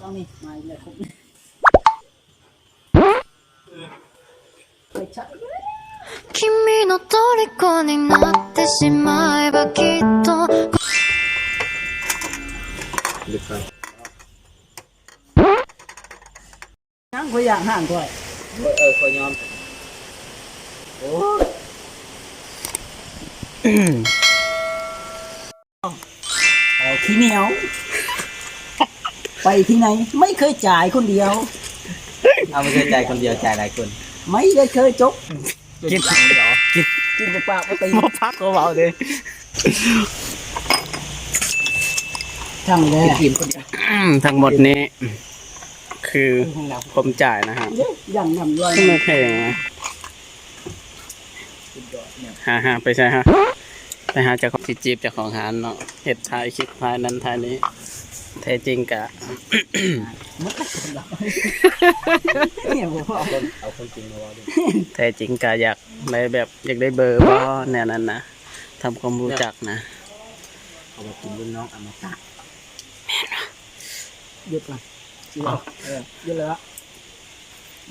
ต้องนี่มาอีกแล้วครบไปชัด 君の虜になってしまえばきっと ลึกไป นั่งก็อย่างห่างด้วย เออเออคอยยอม โอ้เอาขี้เหนียว ไปที่ไหน ไม่เคยจ่ายคนเดียว เอาไม่เคยจ่ายคนเดียวจ่ายหลายคนไม่ได้เคยจกกินเหรอกินกับปากไปตีมาพักก็เบาเลยช่างเลยกินคนเดียวทั้งหมดนี้ คือของเราผมจ่ายนะครับเยอะอย่างยำย่อยไม่แพงนะฮะฮะไปใช่ฮะไปหาเจ้าของที่จีบเจ้าของหานเนาะเห็ดทายคลิปทายนั้นทายนี้ แท้จริงกะมันก็ของเราเนี่ยผมบอกคนเอาคนจริงมาว่าดูแท้จริงกะอยากได้แบบอยากได้เบอร์บ่แนวนั้นนะทำความรู้จักนะเอามากินรุ่นน้องอมตะหยุดก่อนเดี๋ยวเออหยุดเลยละ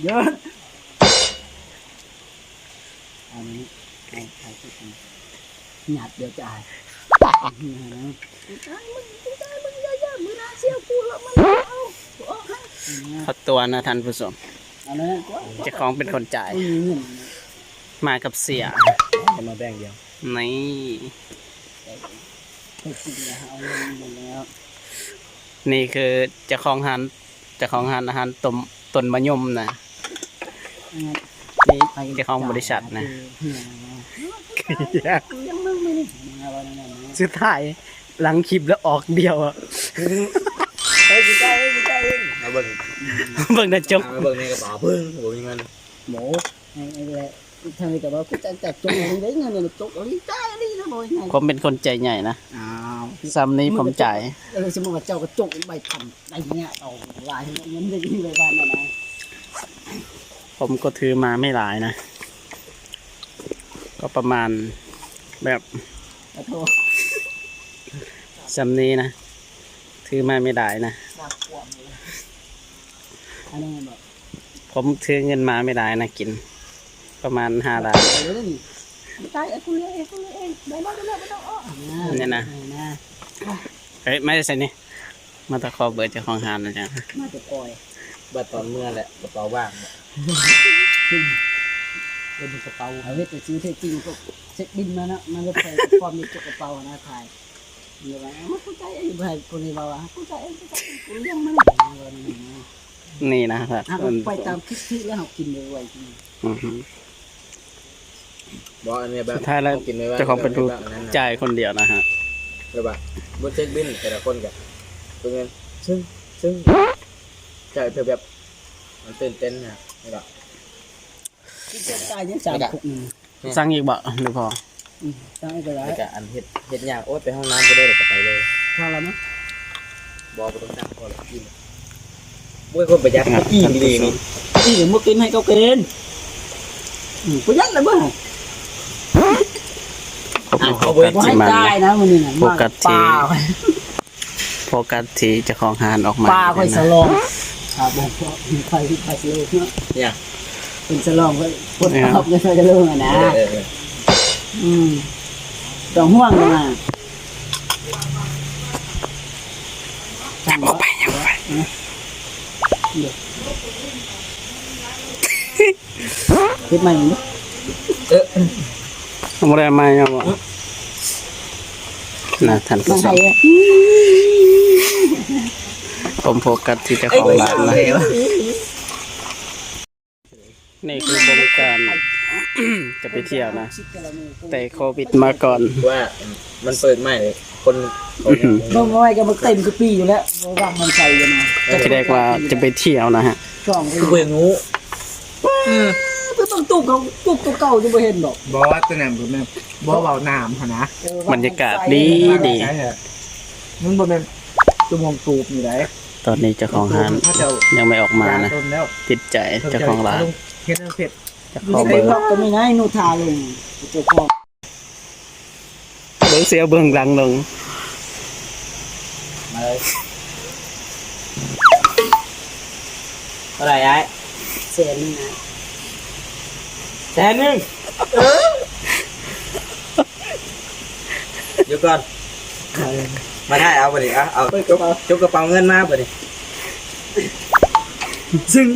หยุดเอาอันนี้เอาเอาทุกคนหยาดเดี๋ยวจ่ายเนี่ยนะจ่ายมึงจ่ายมึงเยอะๆมึงน่าเสียกูแล้วมึงเอาเอา ให้ขอตัวนะท่านผู้ชมอันนั้นก็เจ้าของเป็นคนจ่ายไม่มีเงินมากับเสียเอามาแบ่งเดียวนี่ไปกินแล้วเอาเงินหมดแล้วนี่คือเจ้าของหานเจ้าของหานอาหารต้มต้นมะยมนะนี่เจ้าของบริษัทนะยังมึงไม่ได้อะไรนั่นนะสุดท้ายหลังคลิปแล้วออกเดียวอะ เฮ้ยกูจ่ายเฮ้ยกูจ่ายเฮ้ยมาเบิ่ง เบิ่งนะจบมาเบิ่งในกระเป๋าเพิ่งผมมีเงินหมูไอ้ไอ้แหละทำไมแต่ว่ากูจะจัดจงอะไรได้เงินเนี่ยจกอะไรจ่ายอะไรนะบอยไงผมเป็นคนใจใหญ่นะอ้าวซ้ำนี้ผมจ่ายเออสมมติว่าเจ้ากระจกใบพันอะไรเงี้ยเอาลายเงินได้ยินเลยบ้านนะนะผมก็ถือมาไม่หลายนะ ก็ประมาณแบบขอโทษซ้ำนี้นะ ถือมาไม่ได้นะ อันนี้แบบผมถือเงินมาไม่ได้นะกิน ประมาณห้าล้านไปเลยนี่จ่ายไอ้กูเลี้ยงไอ้กูเลี้ยงเองได้บ้างก็ได้ไม่ต้องอ้อเนี่ยนะ นะเอ้ยไม่ใช่สินี่มาตะขอเบอร์เจ้าของหานนะจ๊ะมาจะปล่อยบัตรตอนเมื่อแหละกระเป๋าว่างเป็นกระเป๋าเอาไว้แต่ซื้อเท่จริงก็เช็คบินมานะมันก็ไปความมีกระเป๋านะถ่ายเดี๋ยวว่ามันเข้าใจไอ้ใบคนนี้บอกว่าเข้าใจไอ้กูเลี้ยงมัน นี่นะครับอะไปตามคิดที่แล้วกินเลยไว้อือฮึบอกอันนี้แบบสุดท้ายแล้วกินไม่ว่าเจ้าของเป็นผู้แบบนั้นนะจ่ายคนเดียวนะฮะแบบว่าบนเช็คบินแต่ละคนกับเป็นเงินซึ่งซึ่งจ่ายเธอแบบมันตื่นเต้นนะนี่แบบคิดจะตายยังสามคุกสั่งอีกบ่หรือพอตายไปแล้วแล้วก็อันเห็ดเห็ดยากโอ๊ยไปห้องน้ำก็ได้เลยก็ไปเลยพอแล้วมั้งบอกไปตรงนั้นพอแล้วกิน บุ้ยคนประหยัดเขาอิ่มดีนี่ที่เดี๋ยวมึงกินให้เขากินกูยัดเลยมั้งผมโฟกัสว่าที่ให้มันตายนะนะมึงนี่นะโฟกัสที่ปลาโฟกัสที่เจ้าของหานออกมาปลาค่อยสนะลองอ่าบอกว่ามีใครที่ใครสลองเนาะเนี่ยเป็นสลองก็ปวดทับยังไงจะเรื่องอะนะเออเออเอออืมต้องห่วงนะช่างออกไปยังไป คิดใหม่มั้ยเออทำอะไรมายังบ่นะท่านมัผู้นชใครมอะผมโฟกัสที่เจ้าของร้านนะนี่คือบริการ จะไปเที่ยวนะ แต่โควิดมาก่อน ว่ามันเปิดใหม่เลยคนเขาต้องน้อยก็มันเต็มทุกปีอยู่แล้วเพราะว่ามันใส่กันมาจะเรียกว่าจะไปเที่ยวนะฮะช่องคือเวยงูก็ต้องตุกเขาตุกเก่าๆจะไม่เห็นหรอกบอสตัวนั้นผมเนี่ยบอสเบาน้ำค่ะนะบรรยากาศดีดีใช่เหรอมันบนเป็นตัวมองตูบอยู่ไหนตอนนี้เจ้าของร้านถ้าจะยังไม่ออกมานะต้นแล้วติดใจเจ้าของร้านเฮ็ดน้ำเผ็ดเจ้าอยู่ของในเบอร์นอกก็ไม่ง่ายนูทาลงเจ้าของเบิ้งเสียวเบิ้งหลังลงมาเลยท่าไหร่ไอ้แสนนึงนะแสนหนึ่งเดี๋ยวก่อน มาได้เอาไปดิเอาเอาจกจกกระเป๋าเงินมาไปดิซึ่ง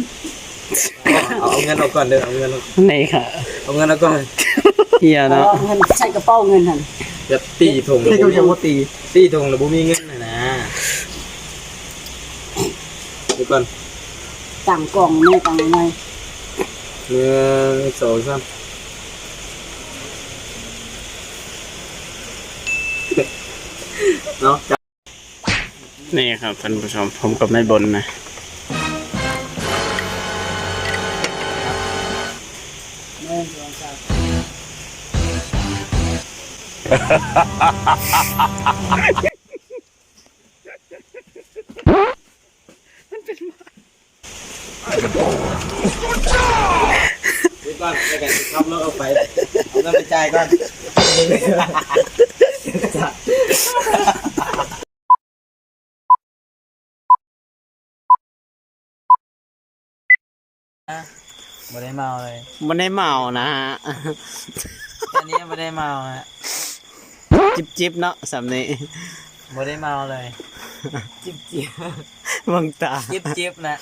เอาเอาเงินเอาก่อนเด้อเอาเงินเอานี่ค่ะเอาเงินเอาก่อนเฮียเอาเนาะเงินใส่กระเป๋าเงินหั่นจะตีถุงที่เขาจะว่าตีตีถุงแล้วบ่มีเงินน่ะนะเดี๋ยวก่อนต่างกล่องแม่ต่างไงหนึ่งสองสามเนาะนี่ครับท่านผู้ชมผมก็ไม่บนนะ สองสามเดี๋ยวก่อนไปกันขับรถเอาไปเอาเงินไปจ่ายก่อน ไม่ได้เมาเลยมันได้เมานะฮะตอนนี้ไม่ได้เมาฮะจิบจิบเนาะสำนี้ไม่ได้เมาเลย จิบจิบวังตา จิบจิบนะ